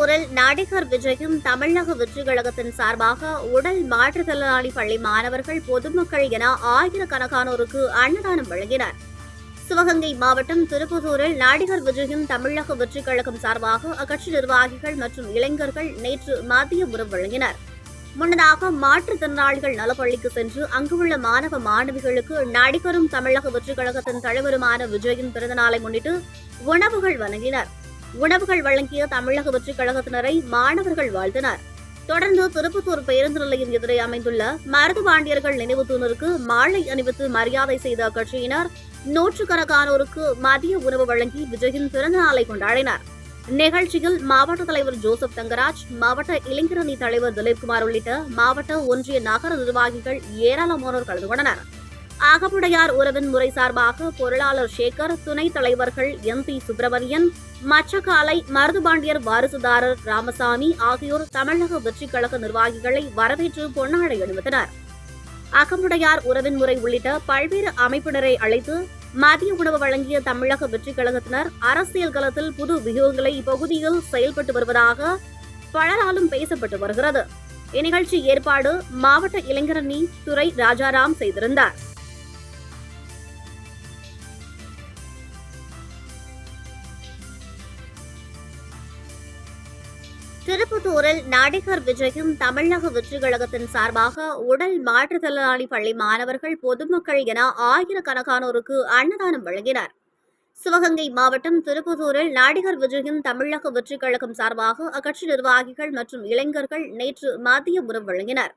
திருப்பத்தூரில் நடிகர் விஜயும் தமிழக வெற்றி கழகத்தின் சார்பாக உடல் மாற்றுத்திறனாளி பள்ளி மாணவர்கள் பொதுமக்கள் என ஆயிரக்கணக்கானோருக்கு அன்னதானம் வழங்கினர். சிவகங்கை மாவட்டம் திருப்புதூரில் நடிகர் விஜயும் தமிழக வெற்றி கழகம் சார்பாக அக்கட்சி நிர்வாகிகள் மற்றும் இளைஞர்கள் நேற்று மதிய உரம் வழங்கினர். முன்னதாக மாற்றுத்திறனாளிகள் நலப்பள்ளிக்கு சென்று அங்குள்ள மாணவ மாணவிகளுக்கு நடிகரும் தமிழக வெற்றி கழகத்தின் தலைவருமான விஜயின் பிறந்தநாளை முன்னிட்டு உணவுகள் வழங்கினர். உணவுகள் வழங்கிய தமிழக வெற்றிக் கழகத்தினரை மாணவர்கள் வாழ்த்தினர். தொடர்ந்து திருப்பத்தூர் பேருந்து நிலையம் எதிரே அமைந்துள்ள மருதுபாண்டியர்கள் நினைவு தூணருக்கு மாலை அணிவித்து மரியாதை செய்த அக்கட்சியினர் நூற்றுக்கணக்கானோருக்கு மதிய உணவு வழங்கி விஜயின் பிறந்த நாளை கொண்டாடினர். நிகழ்ச்சியில் மாவட்ட தலைவர் ஜோசப் தங்கராஜ் மாவட்ட இளைஞரணி தலைவர் திலீப்குமார் உள்ளிட்ட மாவட்ட ஒன்றிய நகர நிர்வாகிகள் ஏராளமானோர் கலந்து கொண்டனர். அகமுடையார் உறவின் முறை சார்பாக பொருளாளர் சேகர் துணைத் தலைவர்கள் எம் பி சுப்பிரமணியன் மச்சக்காலை மருதுபாண்டியர் வாரிசுதாரர் ராமசாமி ஆகியோர் தமிழக வெற்றிக் கழக நிர்வாகிகளை வரவேற்று பொன்னாடை அணிவித்தனர். அகமுடையார் உறவின் முறை உள்ளிட்ட பல்வேறு அமைப்பினரை அழைத்து மதிய உணவு வழங்கிய தமிழக வெற்றிக் கழகத்தினர் அரசியல் களத்தில் புது வியூகங்களை இப்பகுதியில் செயல்பட்டு வருவதாக பலராலும் பேசப்பட்டு வருகிறது. இந்நிகழ்ச்சி ஏற்பாடு மாவட்ட இளைஞரணி துறை ராஜாராம் செய்திருந்தார். திருப்பத்தூரில் நடிகர் விஜயும் தமிழக வெற்றி கழகத்தின் சார்பாக உடல் மாற்றுத்திறனாளி பள்ளி மாணவர்கள் பொதுமக்கள் என ஆயிரக்கணக்கானோருக்கு அன்னதானம் வழங்கினர். சிவகங்கை மாவட்டம் திருப்பத்தூரில் நடிகர் விஜயும் தமிழக வெற்றி கழகம் சார்பாக அக்கட்சி நிர்வாகிகள் மற்றும் இளைஞர்கள் நேற்று மதிய உணவு வழங்கினர்.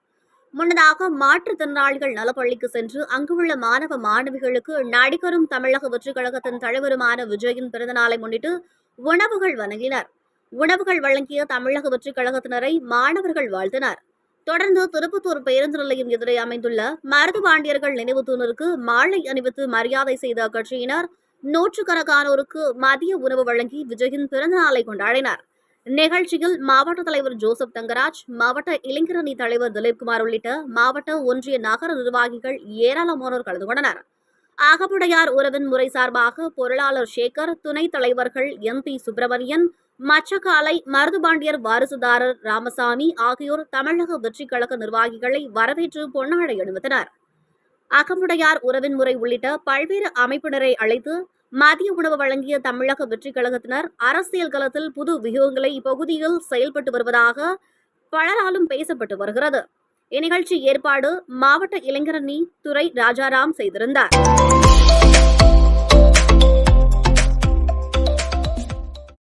முன்னதாக மாற்றுத்திறனாளிகள் நலப்பள்ளிக்கு சென்று அங்குள்ள மாணவ மாணவிகளுக்கு நடிகரும் தமிழக வெற்றி கழகத்தின் தலைவருமான விஜயின் பிறந்தநாளை முன்னிட்டு உணவுகள் வழங்கினர். உணவுகள் வழங்கிய தமிழக வெற்றிக் கழகத்தினரை மாணவர்கள் வாழ்த்தினர். தொடர்ந்து திருப்பத்தூர் பேருந்து நிலையம் எதிரே அமைந்துள்ள மருதுபாண்டியர்கள் நினைவு தூணருக்கு மாலை அணிவித்து மரியாதை செய்த அக்கட்சியினர் நூற்றுக்கணக்கானோருக்கு மதிய உணவு வழங்கி விஜயின் பிறந்த நாளை கொண்டாடினர். நிகழ்ச்சியில் மாவட்ட தலைவர் ஜோசப் தங்கராஜ் மாவட்ட இளைஞரணி தலைவர் திலீப்குமார் உள்ளிட்ட மாவட்ட ஒன்றிய நகர நிர்வாகிகள் ஏராளமானோர் கலந்து கொண்டனர். ஆகப்புடையார் உறவின் முறை சார்பாக பொருளாளர் சேகர் துணைத் தலைவர்கள் எம் பி சுப்பிரமணியன் மச்சக்காலை மருதுபாண்டியர் வாரிசுதாரர் ராமசாமி ஆகியோர் தமிழக வெற்றி கழக நிர்வாகிகளை வரவேற்று பொன்னாடை அணிவித்தனர். அகமுடையார் உறவின் முறை உள்ளிட்ட பல்வேறு அமைப்பினரை அழைத்து மதிய உணவு வழங்கிய தமிழக வெற்றி கழகத்தினர் அரசியல் களத்தில் புது வியூகங்களை இப்பகுதியில் செயல்பட்டு வருவதாக பலராலும் பேசப்பட்டு வருகிறது. இந்நிகழ்ச்சி ஏற்பாடு மாவட்ட இளைஞரணி துறை ராஜாராம் செய்திருந்தார்.